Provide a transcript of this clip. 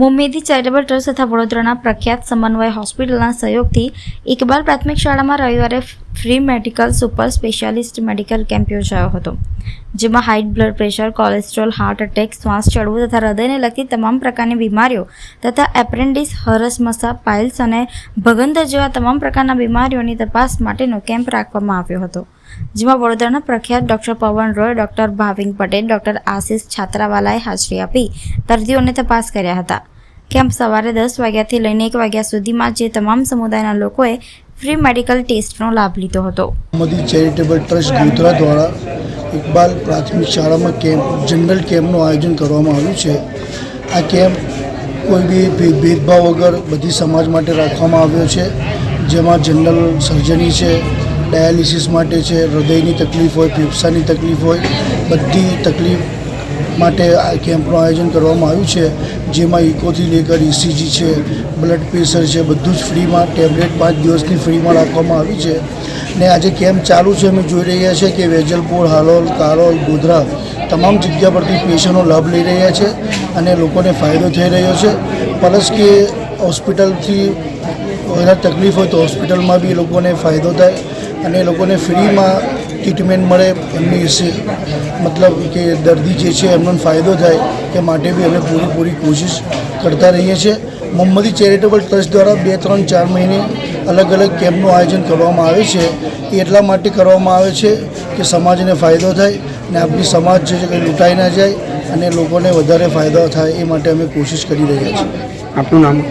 મુંબઈથી charitable trust તથા વડોદરાના પ્રખ્યાત સમન્વય હોસ્પિટલના સહયોગથી ઇકબાલ પ્રાથમિક શાળામાં રવિવારે free medical super specialist medical camp યોજાયો હતો, જેમાં high blood pressure, cholesterol, heart attack, શ્વાસ ચડવું તથા હૃદયને લગતી તમામ પ્રકારની બીમારીઓ તથા એપ્રેન્ડિસ હરસમસા પાઇલ્સ અને ભગંદર જેવા તમામ પ્રકારના બીમારીઓની તપાસ માટેનો કેમ્પ રાખવામાં આવ્યો હતો, જેમાં વડોદરાના પ્રખ્યાત doctor Pavan Roy, doctor Bhaving Patel, doctor Ashish છાત્રાવાલાએ હાજરી આપી દર્દીઓને તપાસ કર્યા હતા. કેમ્પ સવારે દસ વાગ્યાથી લઈને એક વાગ્યા સુધીમાં જે તમામ સમુદાયના લોકોએ ફ્રી મેડિકલ ટેસ્ટનો લાભ લીધો હતો. મોદી ચેરિટેબલ ટ્રસ્ટ ગોધરા દ્વારા ઇકબાલ પ્રાથમિક શાળામાં કેમ્પ જનરલ કેમ્પનું આયોજન કરવામાં આવ્યું છે. આ કેમ્પ કોઈ બી ભેદભાવ વગર બધી સમાજ માટે રાખવામાં આવ્યો છે. જેમાં જનરલ સર્જરી છે ડાયાલિસિસ માટે છે, હૃદયની તકલીફ હોય, ફેફસાની તકલીફ હોય, બધી તકલીફ માટે આ કેમ્પનું આયોજન કરવામાં આવ્યું છે, જેમાં ઇકોથી લેકર ઇસીજી છે, બ્લડ પ્રેશર છે, બધું જ ફ્રીમાં, ટેબ્લેટ પાંચ દિવસની ફ્રીમાં રાખવામાં આવી છે. ને આજે કેમ્પ ચાલુ છે, અમે જોઈ રહ્યા છે કે વેજલપુર, હાલોલ, કારોલ, ગોધરા તમામ જગ્યા પરથી પેશન્ટો લાભ લઈ રહ્યા છે અને લોકોને ફાયદો થઈ રહ્યો છે. પ્લસ કે હોસ્પિટલથી વધારે તકલીફ હોય તો હોસ્પિટલમાં બી લોકોને ફાયદો થાય અને લોકોને ફ્રીમાં ટ્રીટમેન્ટ મળે, એમની મતલબ કે દર્દી જે છે, એમનો ફાયદો થાય એ માટે બી અમે પૂરેપૂરી કોશિશ કરતા રહીએ છીએ. મોહમ્મદી ચેરિટેબલ ટ્રસ્ટ દ્વારા બે, ત્રણ, ચાર મહિને અલગ અલગ કેમ્પનું આયોજન કરવામાં આવે છે. એ એટલા માટે કરવામાં આવે છે કે સમાજને ફાયદો થાય ને આપણી સમાજ છે કંઈ લૂંટાઈ ના જાય અને લોકોને વધારે ફાયદો થાય એ માટે અમે કોશિશ કરી રહ્યા છીએ. આપનું નામ?